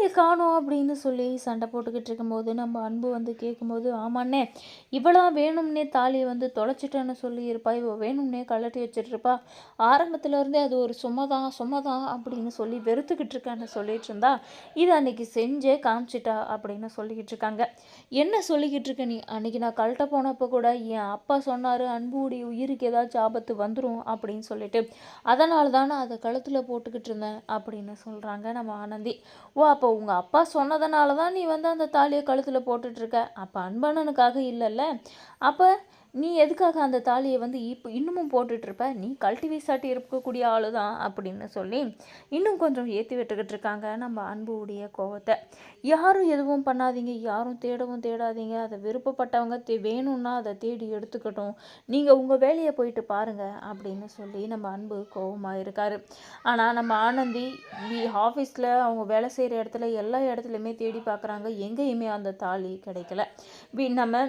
தாலியை காணும் அப்படின்னு சொல்லி சண்டை போட்டுக்கிட்டு இருக்கும்போது நம்ம அன்பு வந்து கேட்கும்போது ஆமாண்ணே இவ்வளோ வேணும்னே தாலியை வந்து தொலைச்சிட்டேன்னு சொல்லி இருப்பா வேணும்னே கழட்டி வச்சிட்ருப்பா ஆரம்பத்துலேருந்தே இருந்தே அது ஒரு சும்மாதான் சும்மாதான் அப்படின்னு சொல்லி வெறுத்துக்கிட்டு இருக்கான்னு சொல்லிட்டு இருந்தா இது அன்னைக்கு செஞ்சே காமிச்சிட்டா அப்படின்னு சொல்லிக்கிட்டு இருக்காங்க. என்ன சொல்லிக்கிட்டு இருக்க நீ? அன்னைக்கு நான் கழட்ட போனப்போ கூட என் அப்பா சொன்னார் அன்புடைய உயிருக்கு ஏதாச்சும் ஆபத்து வந்துடும் அப்படின்னு சொல்லிட்டு. அதனால தான் நான் அதை கழுத்தில் போட்டுக்கிட்டு இருந்தேன் அப்படின்னு சொல்கிறாங்க நம்ம ஆனந்தி. ஓ அப்போ உங்கள் அப்பா சொன்னதுனால தான் நீ வந்து அந்த தாலியை கழுத்தில் போட்டுட்ருக்க அப்போ அன்பண்ணனுக்காக இல்லைல்ல. அப்போ நீ எதுக்காக அந்த தாலியை வந்து இப்போ இன்னமும் போட்டுட்ருப்ப? நீ கழட்டி வீசாட்டி இருக்கக்கூடிய ஆளு தான் அப்படின்னு சொல்லி இன்னும் கொஞ்சம் ஏற்றி விட்டுக்கிட்டு இருக்காங்க நம்ம அன்புடைய கோவத்தை. யாரும் எதுவும் பண்ணாதீங்க. யாரும் தேடவும் தேடாதீங்க. அதை விருப்பப்பட்டவங்க தே வேணும்னா அதை தேடி எடுத்துக்கட்டும். நீங்கள் உங்கள் வேலையை போயிட்டு பாருங்கள் அப்படின்னு சொல்லி நம்ம அன்பு கோவமாக இருக்காரு. ஆனால் நம்ம ஆனந்தி ஆஃபீஸில் அவங்க வேலை செய்கிற இடத்துல எல்லா இடத்துலையுமே தேடி பார்க்குறாங்க எங்கேயுமே அந்த தாலி கிடைக்கல. வி நம்ம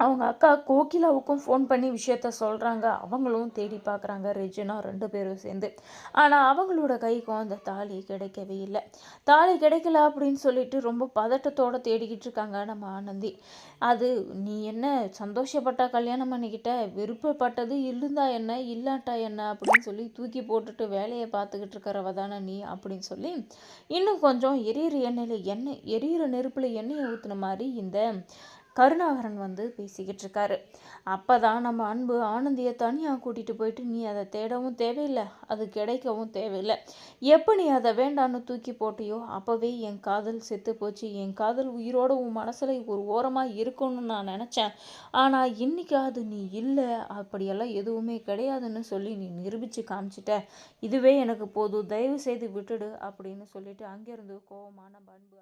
அவங்க அக்கா கோகிலாவுக்கும் ஃபோன் பண்ணி விஷயத்த சொல்கிறாங்க அவங்களும் தேடி பார்க்குறாங்க. ரெஜினா ரெண்டு பேரும் சேர்ந்து. ஆனால் அவங்களோட கைக்கும் அந்த தாலி கிடைக்கவே இல்லை. தாலி கிடைக்கல அப்படின்னு சொல்லிட்டு ரொம்ப பதட்டத்தோடு தேடிக்கிட்டு இருக்காங்க நம்ம ஆனந்தி. அது நீ என்ன சந்தோஷப்பட்டா கல்யாணம் பண்ணிக்கிட்ட? விருப்பப்பட்டது இருந்தா என்ன? இல்லாட்டா என்ன? அப்படின்னு சொல்லி தூக்கி போட்டுட்டு வேலையை பார்த்துக்கிட்டு இருக்கிறவ தானே நீ அப்படின்னு சொல்லி இன்னும் கொஞ்சம் எரியிற எண்ணெயில் எண்ணெய் எரியிற நெருப்பில் எண்ணெயை ஊற்றுன மாதிரி இந்த கருணாகரன் வந்து பேசிக்கிட்டு இருக்காரு அப்போ தான் நம்ம அன்பு ஆனந்தியை தனியாக கூட்டிகிட்டு போயிட்டு நீ அதை தேடவும் தேவையில்லை அது கிடைக்கவும் தேவையில்லை. எப்போ நீ அதை வேண்டான்னு தூக்கி போட்டியோ அப்போவே என் காதல் செத்து போச்சு. என் காதல் உயிரோட உன் மனசில் ஒரு ஓரமாக இருக்கணும்னு நான் நினச்சேன். ஆனால் இன்னைக்கு அது நீ இல்லை. அப்படியெல்லாம் எதுவுமே கிடையாதுன்னு சொல்லி நீ நிரூபித்து காமிச்சிட்ட. இதுவே எனக்கு போதும். தயவு செய்து விட்டுடு அப்படின்னு சொல்லிட்டு அங்கேருந்து கோவமாக நம்ம அழுது